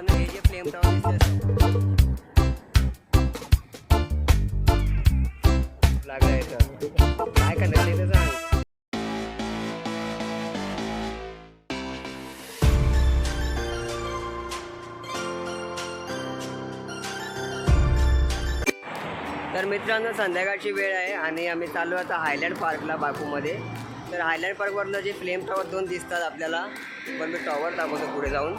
हे काय करणार ते तर सांग तर मित्रांनो संध्याकाळची वेळ आहे आणि आम्ही चाललो आता हायलँड पार्कला बाकूमध्ये. तर हायलँड पार्कवरनं जे फ्लेम टॉवर दोन दिसतात आपल्याला पण मी टॉवर दाखवतो पुढे जाऊन.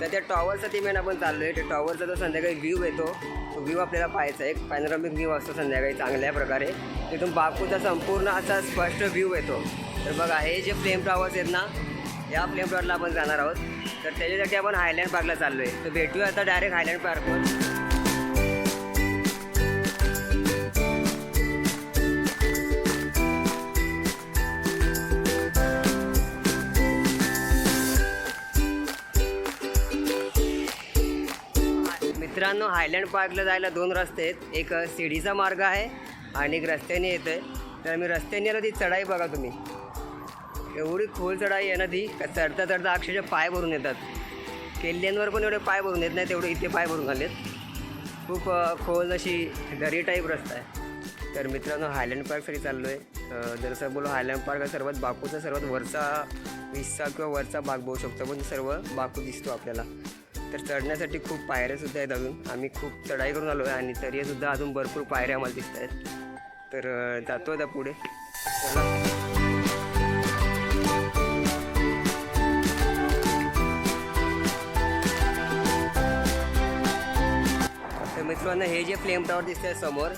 तर त्या टॉवरसाठी मेन आपण चाललो आहे त्या टॉवरचा जो संध्याकाळी व्ह्यू येतो. तो व्ह्यू आपल्याला पाहायचा एक पॅनोरामिक व्ह्यू असतो संध्याकाळी चांगल्या प्रकारे. तिथून बापूचा संपूर्ण असा स्पष्ट व्ह्यू येतो. तर बघा हे जे फ्लेम टॉवर्स आहेत ना या फ्लेम टॉवरला आपण जाणार आहोत. तर त्याच्यासाठी आपण हायलँड पार्कला चाललो आहे तर भेटूया आता डायरेक्ट हायलँड पार्कवर मित्रांनो हायलँड पार्कला जायला दोन रस्ते आहेत. एक शिडीचा मार्ग आहे आणि एक रस्त्याने येतं आहे तर मी रस्त्याने आलो ती चढाई बघा तुम्ही. एवढी खोल चढाई आहे ना ती चढता चढता अक्षरशः पाय भरून येतात. किल्ल्यांवर पण एवढे पाय भरून येत नाही तेवढे इथे पाय भरून आलेत. खूप खोल अशी दरी टाईप रस्ता आहे. तर मित्रांनो हायलँड पार्कसाठी चाललो आहे जसं बोलू हायलँड पार्क हा सर्वात बाकूचा सर्वात वरचा हिस्सा किंवा वरचा भाग बघू शकतो. पण सर्व बाकू दिसतो आपल्याला. तर चढण्यासाठी खूप पायऱ्यासुद्धा आहेत अजून. आम्ही खूप चढाई करून आलो आहे आणि तरीसुद्धा अजून भरपूर पायऱ्या आम्हाला दिसत आहेत तर जातो आता पुढे. चला. मित्रांना मित्रांनो हे जे फ्लेम टॉवर दिसतंय समोर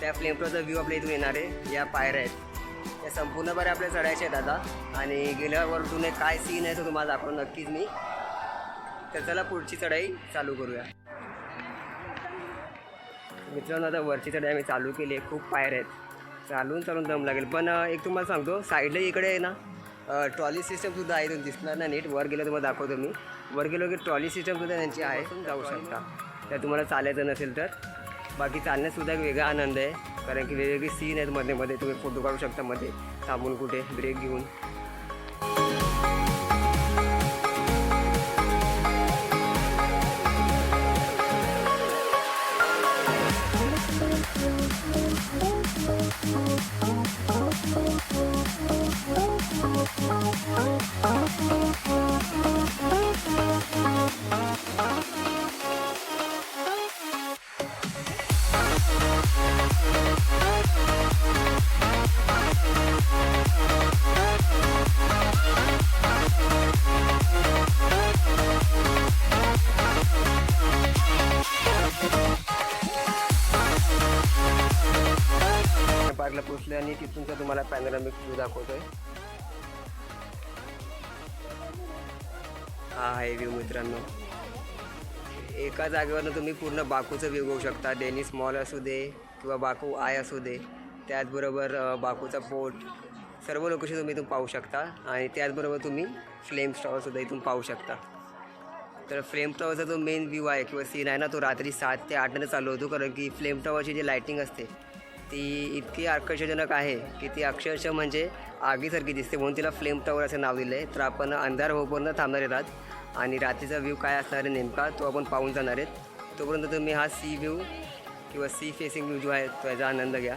त्या फ्लेम टॉवरचा व्ह्यू आपल्या इथून येणार आहे. या पायऱ्या आहेत. या संपूर्णपणे आपल्या चढायच्या आहेत आता. आणि गेल्यावरतून एक काय सीन आहे तो तुम्हाला दाखवून नक्कीच मी. तर चला पुढची चढाई चालू करूया. मित्रांनो आता वरची चढाई आम्ही चालू केली आहे. खूप पायऱ्या आहेत. चालून चालून दम लागेल. पण एक तुम्हाला सांगतो साईडला इकडे आहे ना ट्रॉली सिस्टमसुद्धा आहे. तुम्ही दिसणार ना नीट. वर गेलं तुम्हाला दाखवतो मी. वर गेलो की ट्रॉली सिस्टमसुद्धा त्यांची आहे. तुम्ही जाऊ शकता. तर तुम्हाला चालायचं नसेल तर. बाकी चालण्यातसुद्धा एक वेगळा आनंद आहे. कारण की वेगवेगळे सीन आहेत मध्ये मध्ये. तुम्ही फोटो काढू शकता मध्ये. थांबून कुठे ब्रेक घेऊन. पार्कला पोचले आणि तिथूनचा तुम्हाला पॅनोरामिक व्ह्यू आहे हा आहे व्ह्यू मित्रांनो. एका जागेवरनं तुम्ही पूर्ण बाकूचं व्ह्यू बघू शकता. डेनिस मॉल असू दे किंवा बाकू आय असू दे. त्याचबरोबर बाकूचा पोर्ट. सर्व लोकेशन तुम्ही इथून पाहू शकता. आणि त्याचबरोबर तुम्ही फ्लेम स्टॉवरसुद्धा इथून पाहू शकता. तर फ्लेम टॉवरचा जो मेन व्ह्यू आहे किंवा सीन आहे ना तो रात्री सात ते आठनं चालू होतो. कारण की फ्लेम टॉवरची जी लायटिंग असते ती इतकी आकर्षजनक आहे की ती अक्षरशः म्हणजे आगीसारखी दिसते. म्हणून तिला फ्लेम टॉवर असं नाव दिलं आहे तर आपण अंधार होईपर्यंत थांबणार आहेत. आणि रात्रीचा व्ह्यू काय असणार आहे नेमका तो आपण पाहून जाणार आहेत. तोपर्यंत तुम्ही हा सी व्ह्यू किंवा सी फेसिंग व्ह्यू जो आहे त्याचा आनंद घ्या.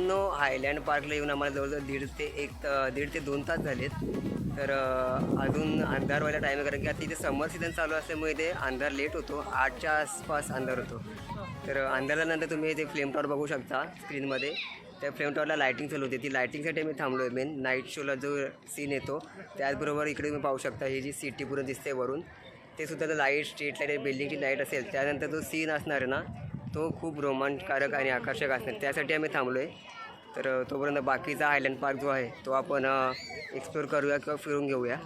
मित्रांनो हायलँड पार्कला येऊन आम्हाला जवळजवळ दीड ते एक दीड ते दोन तास झालेत. तर अजून अंधार व्हायला टाईम आहे कारण की आता इथे समर सीझन चालू असल्यामुळे इथे अंधार लेट होतो. आठच्या आसपास अंधार होतो. तर अंधारानंतर तुम्ही इथे फ्लेम टॉवर बघू शकता स्क्रीनमध्ये त्या फ्लेम टॉवरला लायटिंग चालू होती. ती लायटिंगसाठी मी थांबलो आहे मेन नाईट शोला जो सीन येतो त्याचबरोबर इकडे तुम्ही पाहू शकता ही जी सिटी पूर्ण दिसते वरून. ते सुद्धा लाइट स्ट्रीट लाइट बिल्डिंगची लाइट असेल. त्यानंतर जो सीन असणार आहे ना तो खूप रोमांचकारक आणि आकर्षक असणार. त्यासाठी आम्ही थांबलो आहे तर तोपर्यंत बाकीचा आयलंड पार्क जो आहे तो आपण एक्सप्लोर करूया किंवा फिरून घेऊया.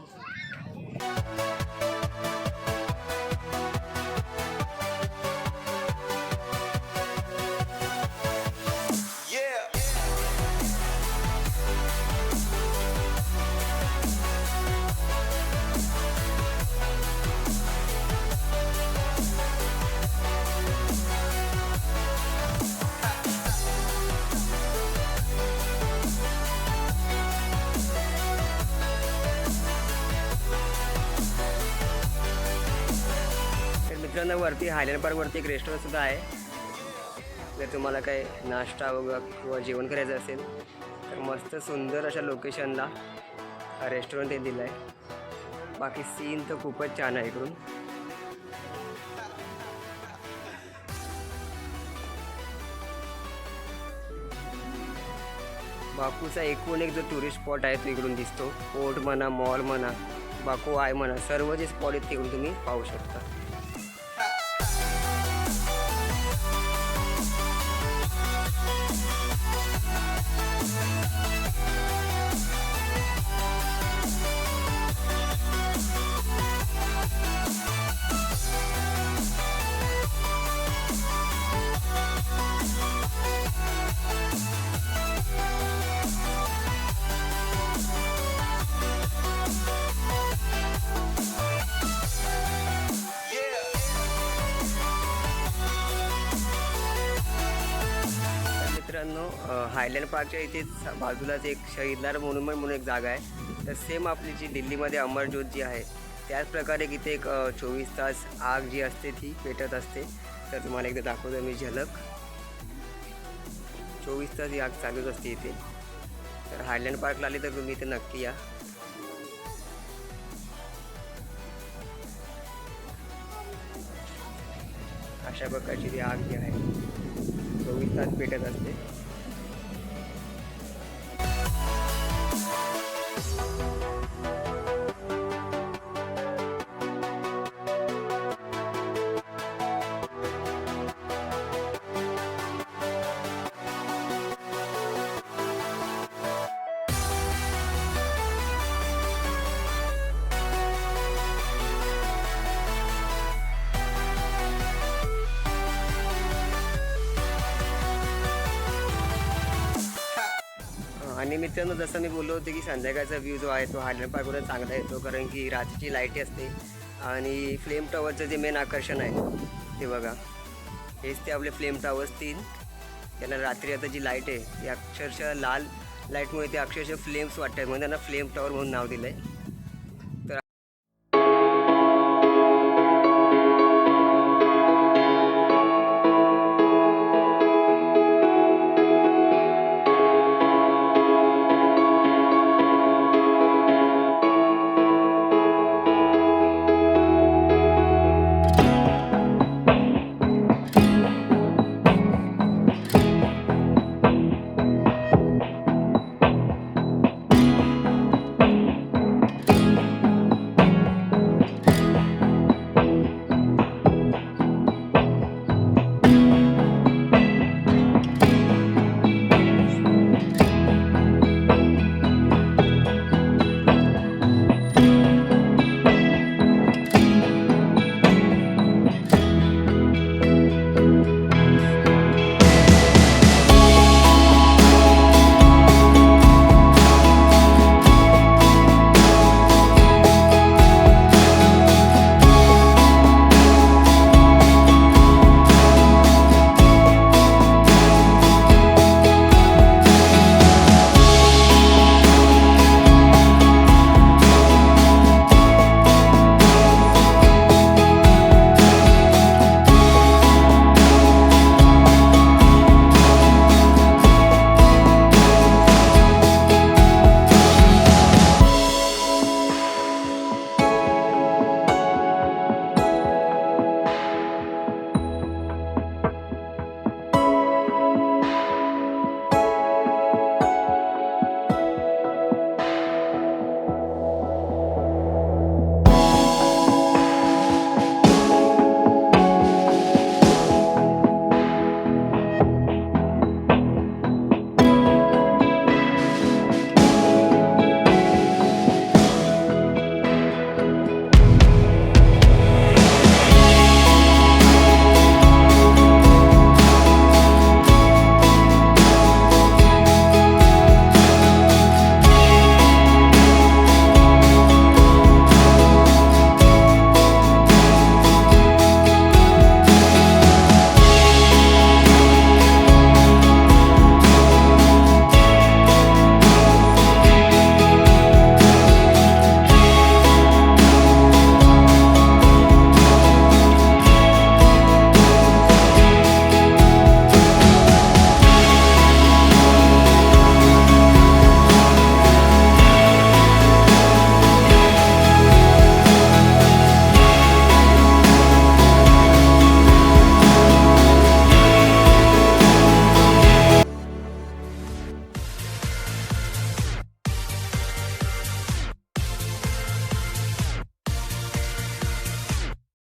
मित्रांनो वरती हायलँड पार्कवरती एक रेस्टॉरंटसुद्धा आहे. जर तुम्हाला काही नाश्ता वगैरे किंवा जेवण करायचं असेल तर मस्त सुंदर अशा लोकेशनला हा रेस्टॉरंट हे दिलं आहे बाकी सीन तर खूपच छान आहे इकडून. बाकूचा एकूण एक जो टुरिस्ट स्पॉट आहे तो इकडून दिसतो. पोर्ट म्हणा मॉल म्हणा बाकू आहे म्हणा सर्व जे स्पॉट आहेत तिकडून तुम्ही पाहू शकता. हायलँड पार्कच्या इथेच बाजूलाच एक शहीददार मोन्युमेंट म्हणून एक जागा आहे. तर सेम आपली जी दिल्लीमध्ये अमरज्योत जी आहे त्याच प्रकारे इथे एक चोवीस तास आग जी असते ती पेटत असते. तर तुम्हाला एकदा दाखवतो मी झलक. चोवीस तास ही आग चालूच असते इथे. तर हायलँड पार्कला आले तर तुम्ही इथे नक्की या. अशा प्रकारची ती आग जी आहे चोवीस तास पेटत असते. आणि मित्रांनो जसं मी बोललो होतो की संध्याकाळचा व्ह्यू जो आहे तो हायलँड पार्कवर चांगला येतो कारण की रात्रीची लाइट असते. आणि फ्लेम टॉवरचं जे मेन आकर्षण आहे ते बघा. हेच ते आपले फ्लेम टॉवर्स तीन. त्यांना रात्री आता जी लाइट आहे ती अक्षरशः लाल लाईटमुळे ते अक्षरशः फ्लेम्स वाटतात. म्हणून त्यांना फ्लेम टॉवर म्हणून नाव दिलं आहे